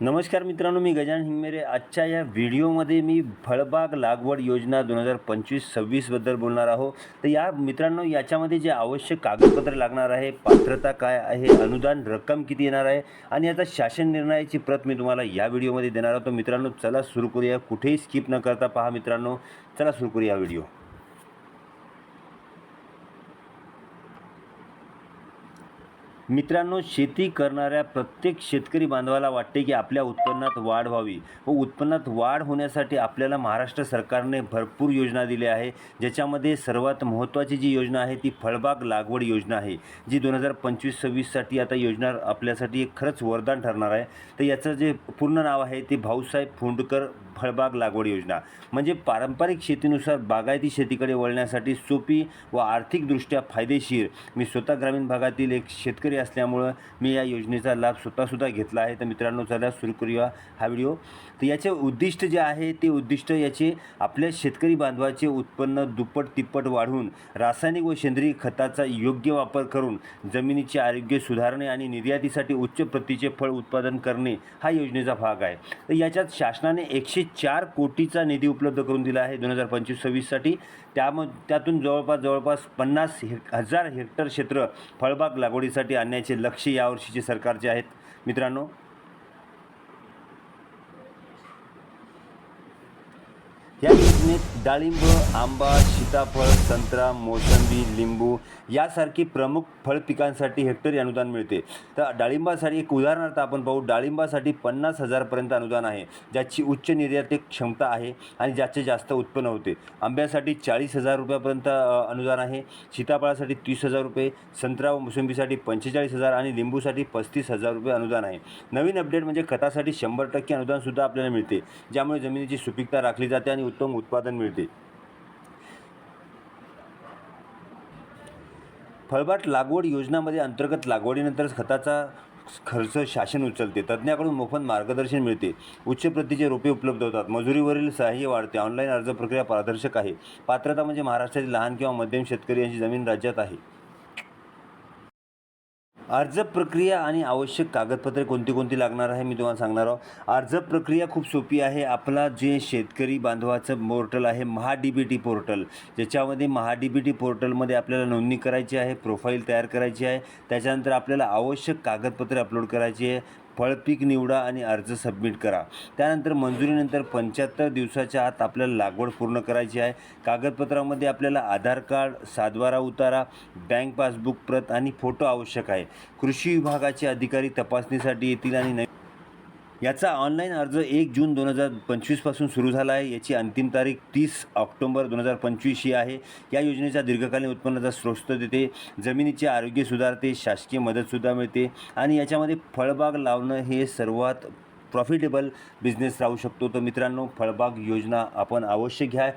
नमस्कार मित्रांनो मी गजान हिंगमेरे. आजच्या या व्हिडिओमध्ये मी फळबाग लागवड योजना दोन हजार पंचवीस सव्वीसबद्दल बोलणार आहो. तर या मित्रांनो याच्यामध्ये जे आवश्यक कागदपत्र लागणार आहे पात्रता काय आहे अनुदान रक्कम किती येणार आहे आणि याचा शासन निर्णयाची प्रत मी तुम्हाला या व्हिडिओमध्ये देणार आहोत तर मित्रांनो चला सुरू करूया. कुठेही स्किप न करता पहा मित्रांनो चला सुरू करूया व्हिडिओ. मित्रांनो शेती करणाऱ्या प्रत्येक शेतकरी बांधवाला वाटते की आपल्या उत्पन्नात वाढ व्हावी. व उत्पन्नात वाढ होण्यासाठी आपल्याला महाराष्ट्र सरकारने भरपूर योजना दिल्या आहे. ज्याच्यामध्ये सर्वात महत्त्वाची जी योजना आहे ती फळबाग लागवड योजना आहे. जी दोन हजार पंचवीस सव्वीससाठी आता योजना आपल्यासाठी एक खरंच वरदान ठरणार आहे. तर याचं जे पूर्ण नाव आहे ते भाऊसाहेब फोंडकर फळबाग लागवड योजना. म्हणजे पारंपरिक शेतीनुसार बागायती शेतीकडे वळण्यासाठी सोपी व आर्थिकदृष्ट्या फायदेशीर. मी स्वतः ग्रामीण भागातील एक शेतकरी असल्यामुळं मी या योजनेचा लाभ स्वतःसुद्धा घेतला आहे. तर मित्रांनो चला सुरू करूया हा व्हिडिओ. तर याचे उद्दिष्ट जे आहे ते उद्दिष्ट याचे आपल्या शेतकरी बांधवाचे उत्पन्न दुप्पट तिप्पट वाढवून रासायनिक व सेंद्रिय खताचा योग्य वापर करून जमिनीचे आरोग्य सुधारणे आणि निर्यातीसाठी उच्च प्रतीचे फळ उत्पादन करणे हा योजनेचा भाग आहे. तर याच्यात शासनाने एकशे चार कोटीचा निधी उपलब्ध करून दिला आहे दोन हजार पंचवीस सव्वीससाठी त्याम त्यातून जवळपास जवळपास पन्नास हे हजार हेक्टर क्षेत्र फळबाग लागवडीसाठी आणण्याचे लक्ष यावर्षीचे सरकारचे आहेत. मित्रांनो या योजनेत डाळिंब आंबा सीताफळ संत्रा मोसंबी लिंबू यासारखी प्रमुख फळ पिकांसाठी हेक्टरी अनुदान मिळते. तर डाळिंबासाठी एक उदाहरणार्थ आपण पाहू डाळिंबासाठी पन्नास हजारपर्यंत अनुदान आहे ज्याची उच्च निर्यातिक क्षमता आहे आणि ज्याचे जास्त उत्पन्न होते. आंब्यासाठी चाळीस हजार रुपयापर्यंत अनुदान आहे सीताफळासाठी तीस हजार रुपये संत्रा व मोसंबीसाठी पंचेचाळीस हजार आणि लिंबूसाठी पस्तीस हजार रुपये अनुदान आहे. नवीन अपडेट म्हणजे खतासाठी शंभर टक्के अनुदानसुद्धा आपल्याला मिळते ज्यामुळे जमिनीची सुपीकता राखली जाते आणि उत्तम उत्पादन मिळते. फळबाट लागवड योजनामध्ये अंतर्गत लागवडीनंतर खताचा खर्च शासन उचलते. तज्ज्ञाकडून मोफत मार्गदर्शन मिळते. उच्च प्रतीचे रोपे उपलब्ध होतात. मजुरीवरील सहाय्य वाढते. ऑनलाईन अर्ज प्रक्रिया पारदर्शक आहे. पात्रता म्हणजे महाराष्ट्रातील लहान किंवा मध्यम शेतकरी यांची जमीन राज्यात आहे. अर्ज प्रक्रिया आणि आवश्यक कागदपत्रे कोणती कोणती लागणार आहे मी तुम्हाला सांगणार आहोत. अर्ज प्रक्रिया खूप सोपी आहे. आपला जे शेतकरी बांधवाचं पोर्टल आहे Maha D B T portal. ज्याच्यामध्ये महा डी बी टी पोर्टलमध्ये आपल्याला नोंदणी करायची आहे प्रोफाईल तयार करायची आहे. त्याच्यानंतर आपल्याला आवश्यक कागदपत्रे अपलोड करायची आहे. फळपीक निवडा आणि अर्ज सबमिट करा. त्यानंतर मंजुरीनंतर पंच्याहत्तर दिवसाच्या आत आपल्याला लागवड पूर्ण करायची आहे. कागदपत्रामध्ये आपल्याला आधार कार्ड सातबारा उतारा बँक पासबुक प्रत आणि फोटो आवश्यक आहे. कृषी विभागाचे अधिकारी तपासणीसाठी येतील आणि नवीन याचा ऑनलाईन अर्ज एक जून दोन हजार पंचवीसपासून सुरू झाला आहे. याची अंतिम तारीख तीस ऑक्टोंबर दोन हजार पंचवीस ही आहे. या योजनेचा दीर्घकालीन उत्पन्नाचा स्रोत देते. जमिनीचे आरोग्य सुधारते शासकीय मदतसुद्धा मिळते आणि याच्यामध्ये फळबाग लावणं हे सर्वात प्रॉफिटेबल बिझनेस राहू शकतो. तर मित्रांनो फळबाग योजना आपण अवश्य घ्या.